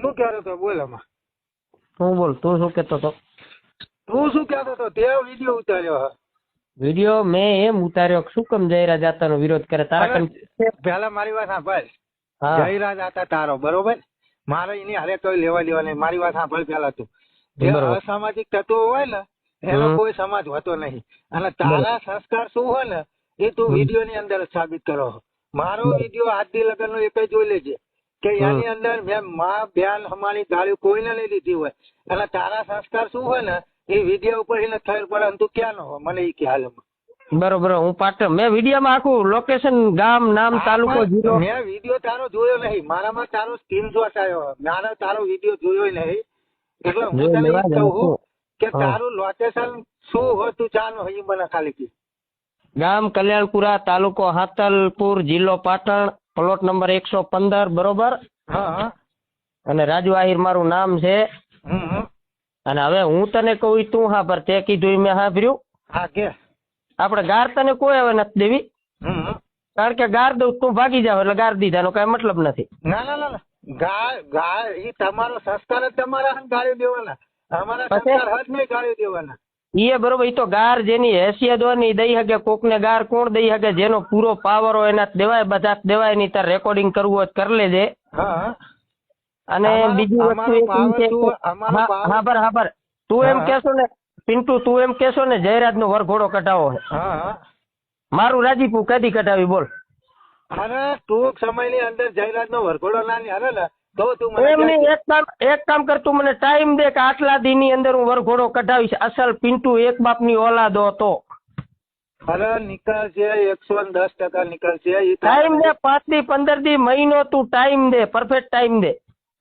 શું કહેતો તો બોલ આમાં. તું બોલ તું શું કહેતો હતો? તું શું કહેતો તો તે વીડિયો ઉતાર્યો હા. વીડિયો મેં એમ ઉતાર્યો શું કેમ જયરા જાતાનો વિરોધ કરે? તારા કન પહેલા મારી વાત સાંભળ. હા. જયરાજ હતા તારો બરોબર? મારે એની હારે કોઈ લેવા દેવા નહીં. મારી વાત સાંભળ પહેલા તું. જે અસામાજિક તત્વો હોય ને એનો કોઈ સમાજ હોતો નહીં. અને તારા સંસ્કાર શું હોય ને એ તું. વીડિયો ની અંદર સાબિત કરો મારો. વીડિયો આજથી લગન નો એક જોઈ લેજે. કે એની અંદર મેં માં બેન અમારી ગાળ્યું કોઈને નહીં લીધી હોય. અને તારા સંસ્કાર શું હોય ને એ વિદ્યા ઉપર એને થયેલ પડે તું ક્યાં નો મને એ ખ્યાલ બરોબર હું પાટણ મેં વિડીયોમાં આખું લોકેશન ગામ નામ તાલુકો જીરો મેં વીડિયો તારો જોયો નહીં. મારામાં તારો સ્ક્રીનશોટ આવ્યો મારો તારો વીડિયો જોયો નહીં. એટલે હું તને ઈ કહું કે તારું લોકેશન શું હોય તું જાણ હોય મને ખાલી કે. ગામ કલ્યાણપુરા તાલુકો હાતલપુર જિલ્લો પાટણ પ્લોટ નંબર એકસો પંદર બરોબર? અને રાજુ આહિર મારું નામ છે. અને હવે હું તને કહું તું હા પર તે કીધું મેં સાંભળ્યું હા કે. આપણે ગાર તને કોઈ હવે નથી દેવી. કારણ કે ગાર દઉં તું ભાગી જાવ એટલે ગાર દીધાનો કઈ મતલબ નથી. ના ના ના તમારો સંસ્કાર જ તમારા ગાળી દેવાના. અમારા સંસ્કાર હાથ નહીં ગાળી દેવાના. ઈ બરોબર એ તો ગાર જેની હેસિયત હોય ને એ દઈ શકે કોકને ગાર કોણ દઈ શકે જેનો પૂરો પાવર હોય એના દેવાય બધા દેવાય નહીં તાર રેકોર્ડિંગ કરવું હોય કરી લેજે. અને બીજી વસ્તુ હા બર હા બર તું એમ કેશો ને પિન્ટુ તું એમ કેશો ને જયરાજ નો વરઘોડો હા. મારું રાજીપુ કદી કઢાવી બોલ. અરે ટૂંક સમયની અંદર જયરાજ નો વરઘોડો ના ને તો મને એક કામ એક કામ કર તું મને ટાઈમ દે કે આટલા દી ની અંદર હું વરઘોડો કઢાવીશ. અસલ પિન્ટુ એક બાપની ઓલાદો હતો. અરે નીકળશે એકસો દસ ટકા નીકળશે ઈ ટાઈમ દે પાંચ દી પંદર દી મહિનો તું ટાઈમ દે પરફેક્ટ ટાઈમ દે.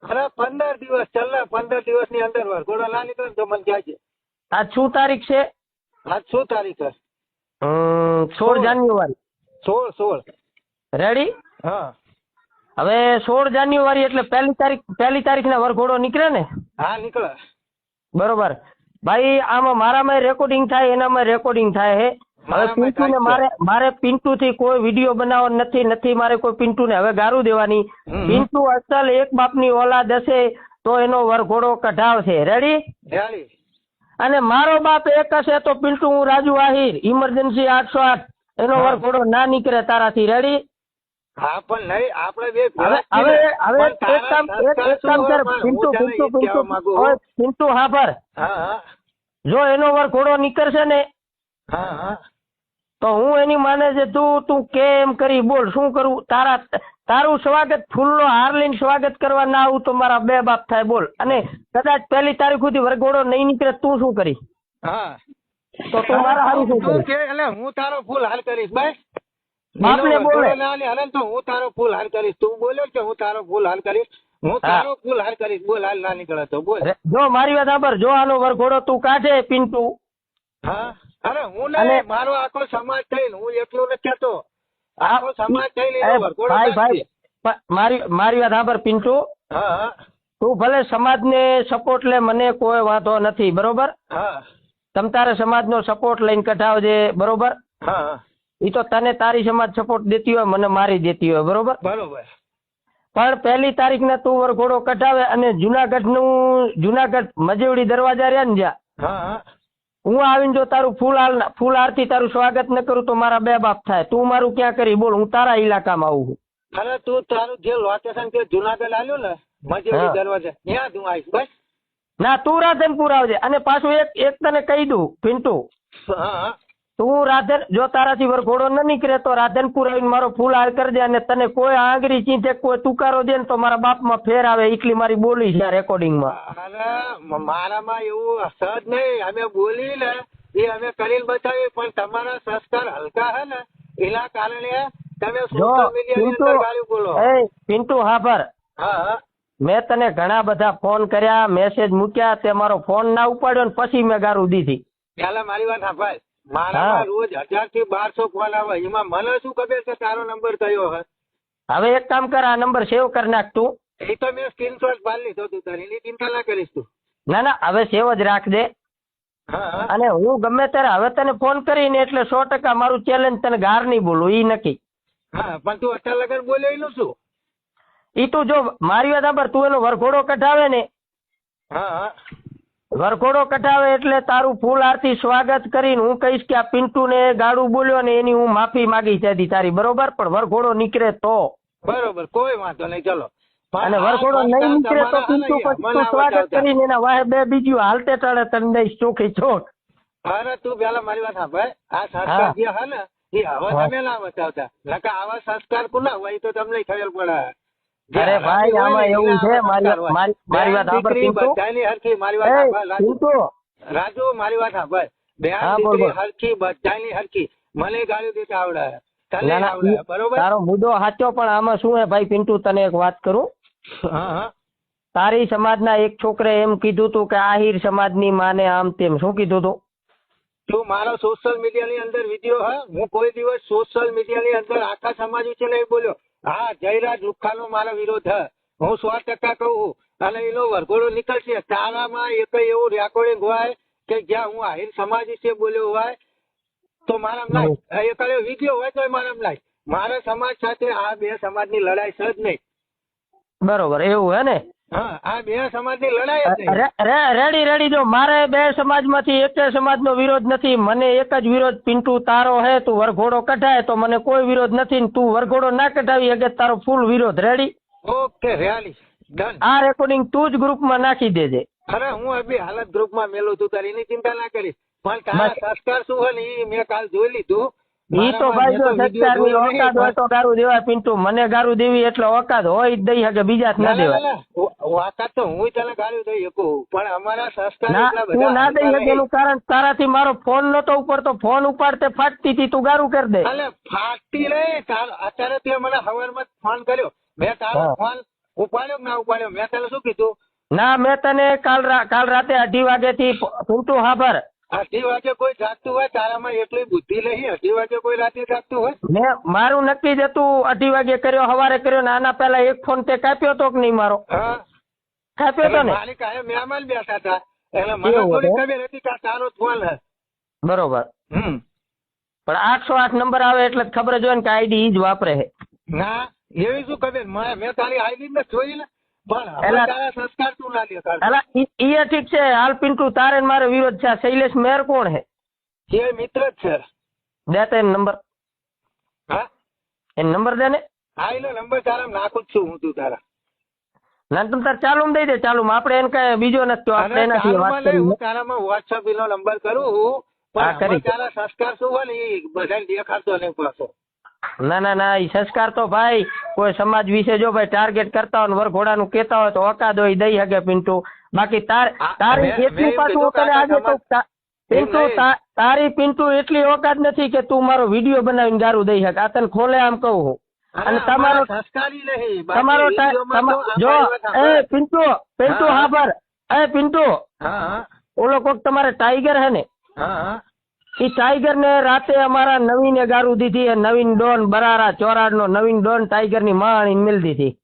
અરે પંદર દિવસ ચાલ પંદર દિવસની અંદર વરઘોડો ના નીકળે ને તો મને છે આજ શું તારીખ છે? આજ શું તારીખ છે સોળ. જાન્યુઆરી. સોળ સોળ. રેડી હા. હવે સોળ જાન્યુઆરી એટલે પહેલી તારીખ પહેલી તારીખના વરઘોડો નીકળે ને? હા નીકળે. બરોબર. ભાઈ આમાં મારામાં રેકોર્ડિંગ થાય એનામાં રેકોર્ડિંગ થાય હે. હવે પિન્ટુ ને મારે મારે પિન્ટુ થી કોઈ વીડિયો બનાવવાનો નથી નથી મારે કોઈ પિન્ટુ ને હવે ગારું દેવાની. પિન્ટુ અસલ એક બાપની ઓલાદ હશે તો એનો વરઘોડો કઢાવશે. રેડી રેડી અને મારો બાપ એક હશે તો પિન્ટુ હું રાજુ આહિર. ઇમરજન્સી આઠસો આઠ. એનો વરઘોડો ના નીકળે તારાથી. રેડી હા પણ નહીં આપણે બે હવે હવે હવે એક કામ એક કામ કર પિન્ટુ પિન્ટુ ઈ જ કહેવા પિન્ટુ ઓય, પિન્ટુ હા પર હા હા. જો એનો વરઘોડો નીકળશે ને હા હા. તો હું એની માને છે તું તું કે એમ કરી બોલ શું કરું? તારા તારું સ્વાગત ફૂલનો હાર લઈને સ્વાગત કરવા ના આવું તો મારા બે બાપ થાય બોલ. અને કદાચ પહેલી તારીખ સુધી વરઘોડો નહીં નીકળે તું શું કરી હા. તો તું મારા હારું શું કે એટલે હું તારો ફૂલ હાલ કરીશ બસ. બાપને બોલે. વરઘોડો ના લે, હાલે ને તો હું તારો ફૂલ હાલ કરીશ. તું બોલ્યો કે હું તારો ફૂલ હાલ કરીશ? હું તારો ફૂલ હાલ કરીશ. બોલ હાલ ના નીકળે તો બોલ. જો મારી વાત સાંભળ જો આનો વરઘોડો તું કાઢે પિન્ટુ. હા? અરે હું નહીં મારો આખો સમાજ થઈને હું એકલો નથી કેતો. આખો સમાજ થઈને ભાઈ ભાઈ મારી મારી વાત સાંભળ પિન્ટુ. હા હા. તું ભલે સમાજને સપોર્ટ લે મને કોઈ વાંધો નથી બરોબર? હા. તમ તારે સમાજનો સપોર્ટ લઈને કઢાવજે બરોબર? હા. ઈ તો તને તારી સમાજ સપોર્ટ દેતી હોય મને મારી દેતી હોય બરોબર? બરોબર. પણ પહેલી તારીખને તું વરઘોડો કઢાવે અને જુનાગઢનું જુનાગઢ મજેવડી દરવાજા રહ્યા ને જ્યાં? હા આવીને જો તારું ફૂલ ફૂલ આરતી તારું સ્વાગત ન કરું તો મારા બે બાપ થાય. તું મારું ક્યાં કરી? બોલ હું તારા ઇલાકામાં આવું છું. અરે તું તારું જે લોકેશન કે જુનાગઢ આલ્યું ને મજેવડી દરવાજા ત્યાં તું આવીશ બસ. ના તું રાધનપુર આવજે. અને પાછું એક એક તને કહી દઉં પિન્ટુ તું રાધન જો તારાથી વરઘોડો ન નીકળે તો રાધનપુર આવીને મારો ફૂલ હાર કરજે અને તને કોઈ આંગળી ચીંધે કોઈ તુકારો દે ને તો મારા બાપમાં ફેર આવે એટલી મારી બોલી છે આ રેકોર્ડિંગમાં મારામાં એવું સહજ નહીં. અમે બોલી ને એ અમે કરીને બતાવી પણ તમારા સંસ્કાર હલકા હે ને એના કારણે તમે સોશિયલ બોલો. પિન્ટુ હાભર હા હા. મેં તને ઘણા બધા ફોન કર્યા મેસેજ મૂક્યા તે મારો ફોન ના ઉપાડ્યો ને પછી મેં ગારું દીધી. પેલા મારી વાત સાંભળ મારામાં રોજ હજારથી બારસો ફોન આવે. એમાં મને શું ખબર કે તારો નંબર કયો હે? હવે એક કામ કર આ નંબર સેવ કરી નાખ તું. એ તો મેં સ્ક્રીનશોટ પાડી લીધો તું તારી. એની ચિંતા ના કરીશ તું. ના ના હવે સેવ જ હા અને હું ગમે ત્યારે હવે તને ફોન કરીને એટલે સો ટકા મારું ચેલેન્જ તને ગાર નહીં બોલું ઈ નક્કી. હા પણ તું અઠા લગન બોલ્યો એનું શું? ઈ તું જો મારી વાત સાંભળ તું એનો વરઘોડો કઢાવે ને. હા. વરઘોડો કઢાવે એટલે તારું ફૂલ આરતી સ્વાગત કરીને હું કહીશ કે આ પિન્ટુ ને ગાડું બોલ્યો ને એની હું માફી માંગી ત્યાંથી તારી. બરોબર? પણ વરઘોડો નીકળે તો. બરોબર કોઈ વાંધો નહીં ચલો. અને વરઘોડો નહીં નીકળે તો પિન્ટુ પછી સ્વાગત કરીને એના વાહે બે બીજું હાલતે ટાળે તને દઈશ ચોખી ચોટ. અરે તું પેલા મારી વાત સાંભળ. આ સંસ્કાર જે હે ને એ હવે તમે ના બતાવતા નકર આવા સંસ્કાર કુલા હોય તો તમને ખબર પડે. અરે ભાઈ, આમાં એવું છે, મારી- મારી- વાત સાંભળ. હરખી મારી વાત રાજુ. મારી વાત સાંભળ. દીકરી હરખી બધાની હરખી મને ગાળી દેતા આવડે બરોબર? તારો મુદ્દો સાચો પણ આમાં શું હે ભાઈ પિન્ટુ તને એક વાત કરું? હા હા. તારી સમાજના એક છોકરે એમ કીધું તું કે આહિર સમાજની માને આમ તેમ. શું કીધું તું? તું મારો સોશિયલ મીડિયાની અંદર વીડિયો હા? હું કોઈ દિવસ સોશિયલ મીડિયા ની અંદર આખા સમાજ વિશે નહીં બોલ્યો. હા જયરાજ રૂખાનો મારો વિરોધ છે હું સો ટકા કહું. અને એનો વરઘોડો નીકળશે. તારામાં એક એવું રેકોર્ડિંગ હોય કે જ્યાં હું આહિર સમાજ વિશે બોલ્યો હોય તો મારા એક વીડિયો હોય તો મારા લાય મારા સમાજ સાથે આ બે સમાજની લડાઈ છે જ નહીં. બરોબર. એવું હે ને? હા આ બે સમાજની લડાઈ રેડી રેડી જો મારે બે સમાજમાંથી એક સમાજનો વિરોધ નથી મને એક જ વિરોધ પિન્ટુ તારો હે તું વરઘોડો કઢાય તો મને કોઈ વિરોધ નથી તું વરઘોડો ના કઢાવી શકે તારો ફૂલ વિરોધ. Ready okay ready. ડન આ રેકોર્ડિંગ તું જ ગ્રુપમાં નાખી દેજે. અરે હું અભી હાલત ગ્રુપમાં મેલું છું તારી એની ચિંતા ના કરીશ. પણ તારા સંસ્કાર શું હોય ને એ મેં કાલ જોઈ લીધું. ઈ તો ભાઈ જો મેં જોયો ઓકાત હોય તો ગારું દેવાય પિન્ટુ. મને ગારું દેવી એટલે ઓકાત હોય જ દઈ શકે બીજા ના, દેવાય. વાકાત તો હું તને ગાળ્યું દઈ શકું પણ અમારા સંસ્કાર એટલા ના દઈ શકેલું કારણ તારાથી મારો ફોન નતો ઉપર તો ફોન ઉપાડતે ફાટતી હતી તું ગારું કરી દે. અલે ફાટતી રે અત્યારે તે મને હવારમાં ફોન કર્યો. મેં તારો ફોન ઉપાડ્યો કે ના ઉપાડ્યો? મેં તને શું કીધું? ના મેં તને કાલ કાલ રાતે અઢી વાગે થી પિન્ટુ હાભર. અઢી વાગે કોઈ જાગતું હોય? તારામાં એટલી બુદ્ધિ નહીં. અઢી વાગે કોઈ રાતે જાગતું હોય? મેં મારું નક્કી જ હતું અઢી વાગે કર્યો સવારે કર્યો ને આના પહેલા એક ફોન તે કાપ્યો તો કે નહીં મારો? હા. કાપ્યો હતો ને મારી કાંઈ મહેમાન બેઠા હતા. એટલે મને થોડી ખબર હતી કે તારો ફોન હે. બરોબર. હમ. પણ આઠસો આઠ નંબર આવે એટલે ખબર જ હોય ને કે આઈડી ઈ જ વાપરે છે ના એવી શું ખબર? મેં તારી આઈડી ને જોઈ ને ઠીક છે. હાલ પિન્ટુ તારે મારે વિરોધ છે. શૈલેષ મેર કોણ છે એ મિત્ર જ છે. દે તે નંબર. હા? એ નંબર દે ને. હા એનો નંબર તારા નાખું જ છું હું તું તારા. ના તાર ચાલુ દઈ દે ચાલુ આપણે એને કઈ બીજો નથી આપણે એનાથી વાત કરી હું તારામાં વોટ્સઅપ નો નંબર કરું હા, પણ. તારા સંસ્કાર શું હોય ને એ બધાને દેખાડતો નહીં પાછો. ના ના ના એ સંસ્કાર તો ભાઈ કોઈ સમાજ વિશે જો ભાઈ ટાર્ગેટ કરતા હોય ને વરઘોડાનું કેતા હોય તો ઓકાદ હોય દઈ શકે પિન્ટુ. બાકી તાર તારી એટલી પાછું કે આજે તો પિન્ટુ તારી પિન્ટુ એટલી ઓકાત નથી કે તું મારો વીડિયો બનાવીને ગારું દઈ શકે. આ તને ખોલે આમ કહું હું. અને તમારો તમારો જો. એ પિન્ટુ પિન્ટુ હા. પર. એ પિન્ટુ ઓલો કોક તમારે ટાઈગર હે ને? હા ટાઈગર ને રાતે અમારા નવીને ગારું દીધી નવીન ડોન બરારા ચોરાડ નો નવીન ડોન ટાઈગરની માણી મિલ દીધી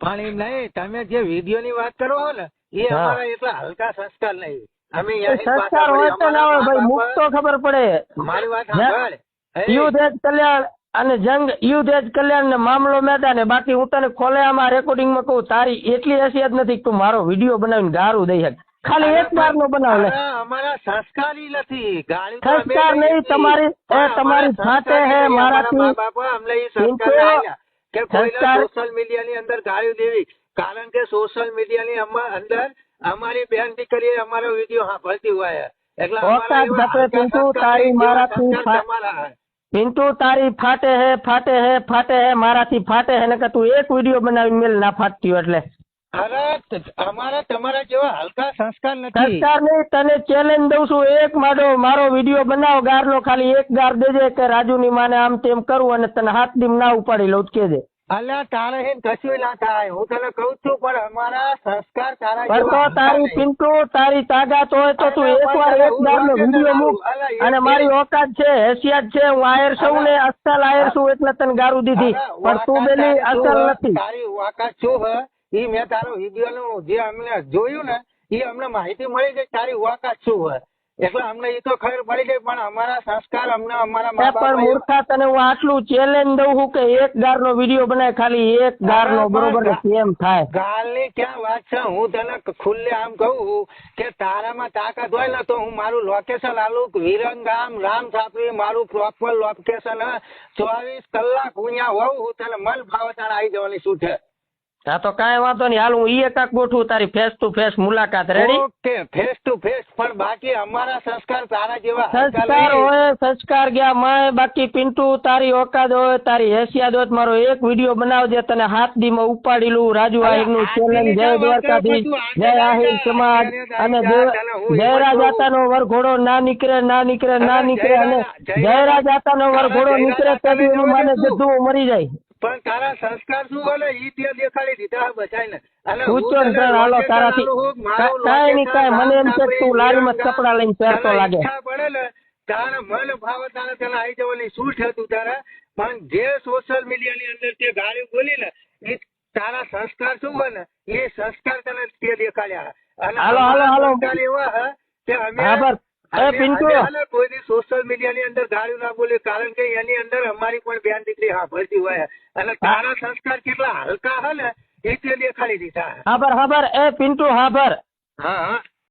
પણ એમ નહીં તમે જે વીડિયો ની વાત કરો ને એ અમારા એટલા હલકા સંસ્કાર નહીં. અમે સંસ્કાર હોય તો ના હોય ભાઈ મુક્ત તો ખબર પડે. મારી વાત સાંભળ. એ, યુદ્ધ એજ કલ્યાણ અને જંગ યુદ્ધ જ કલ્યાણ ને મામલો મેદાન બાકી હું તને ખોલે આમાં રેકોર્ડિંગમાં કહું તારી એટલી હસિયત નથી કે તું મારો વીડિયો બનાવીને ગારું દઈ શક. ખાલી એક વાર નો બનાવ લે. અમારા સંસ્કારી નથી નહીં, તમારી- એ તમારી સાથે હે, મારાથી- અમારા અમને એ સંસ્કાર કે સોશિયલ મીડિયા ની અંદર ગાળી દેવી. કારણ કે સોશિયલ મીડિયા ની અમા- અંદર અમારી બેન દીકરી અમારો વીડિયો સાંભળતી હોય. એટલે તારી મારા મારાથી પિન્ટુ તારી ફાટે હે ફાટે હે ફાટે હે મારાથી ફાટે હે ને કે તું એક વીડિયો બનાવી મેલ ના ફાટતી એટલે. અરે અમારા તમારા જેવા હલકા સંસ્કાર નથી. સંસ્કાર નહીં તને ચેલેન્જ દઉં છું એક મારો મારો વીડિયો બનાવ ગારનો ખાલી એક ગાર દેજે કે રાજુની માને આમ તેમ કરું અને તને હાથ ડીમ ના ઉપાડી લઉં કેજે. અલ્યા તારે હે કશું ના થાય. હું તને કહું છું પણ અમારા સંસ્કાર તારા પણ તો તારી પિન્ટુ તારી તાકાત હોય તો તું એકવાર એક હું ગારનો વાંકે વીડિયો ના મૂક. આવું. અલા, એ- અને મારી ઓકાત છે હેસિયત છે હું આયર છું ને અસલ આયર છું એટલે તને ગારું દીધી. પણ તું બેલી અસલ નથી. તારી વાકાત શું હે? ઈ મેં તારો વીડિયો નું જે અમને જોયું ને એ અમને માહિતી મળી કે તારી વાકાત શું હે? એટલે અમને એ તો ખબર પડી ગઈ પણ અમારા સંસ્કાર અમને અમારા મા પણ મૂર્ખા તને હું આટલું ચેલેન્જ દઉં છું કે એક ગારનો વીડિયો બનાય ખાલી એક ગારનો પણ બરોબર ને કેમ થાય? ગાલની ક્યાં વાત છે? હું તને ખુલ્લે આમ કહું કે તારામાં તાકાત હોય ને તો હું મારું લોકેશન આલું વિરંગામ રામ છાપરી મારું પ્રોપર લોકેશન ચોવીસ કલાક હું અહીંયા હોઉં હું તને મન ભાવે તારે આવી જવાની શું છે? હા તો કાંઈ વાંધો નહીં. હાલ હું ઈ એકાક ગોઠવું તારી ફેસ ટુ ફેસ મુલાકાત. Ready okay face to face પણ બાકી અમારા સંસ્કાર તારા જેવા સંસ્કાર હોય સંસ્કાર ગયા માય બાકી પિન્ટુ તારી ઓકાદ હોય તારી હેસિયાદ હોય મારો એક વીડિયો બનાવજે તને હાથ દીમાં ઉપાડી લઉં રાજુ આહિરનું ચેલેન્જ જય દ્વારકાધીશ જય આહિર સમાજ અને આગળ જય- આગળ હું એમ જયરાજ કહું. વરઘોડો ના નીકળે ના નીકળે ના નીકળે અને જયરાજ આતાનો તારા વરઘોડો નીકળે તો એનું માને. જતું મરી જાય. પણ તારા સંસ્કાર શું બોલે ઈ તે દેખાડી દીધા બચાઈને અને હું ને સર, હાલો તારાથી. આલું હું, મારું કા- કાંઈ નહીં, location કાંઈ. મને એમ છે તું લારીમાં રામ લઈને પહેરતો લાગે. ઈચ્છા પડે ને તારે મન ભાવે તારે તને આવી જવાની શું છે તું તારે પણ જે સોશિયલ મીડિયા ની અંદર તે ગાળી બોલી ને એ તારા સંસ્કાર શું બને એ સંસ્કાર તને તે દેખાડ્યા હાલો, હાલો, હાલો. અમારા સંસ્કાર એવા હે કે અમે હા, બસ. એ અમે- પિન્ટુ. અમે હાલે કોઈ દી સોશિયલ મીડિયા ની અંદર ગાળ્યું ના બોલે કારણ કે એની અંદર અમારી પણ બેન દીકરી સાંભળતી હોય અને તારા સંસ્કાર હાભર હે ને એ તે દેખાડી દીધા હાબર હાબર એ પિન્ટુ હાભર. હા હા.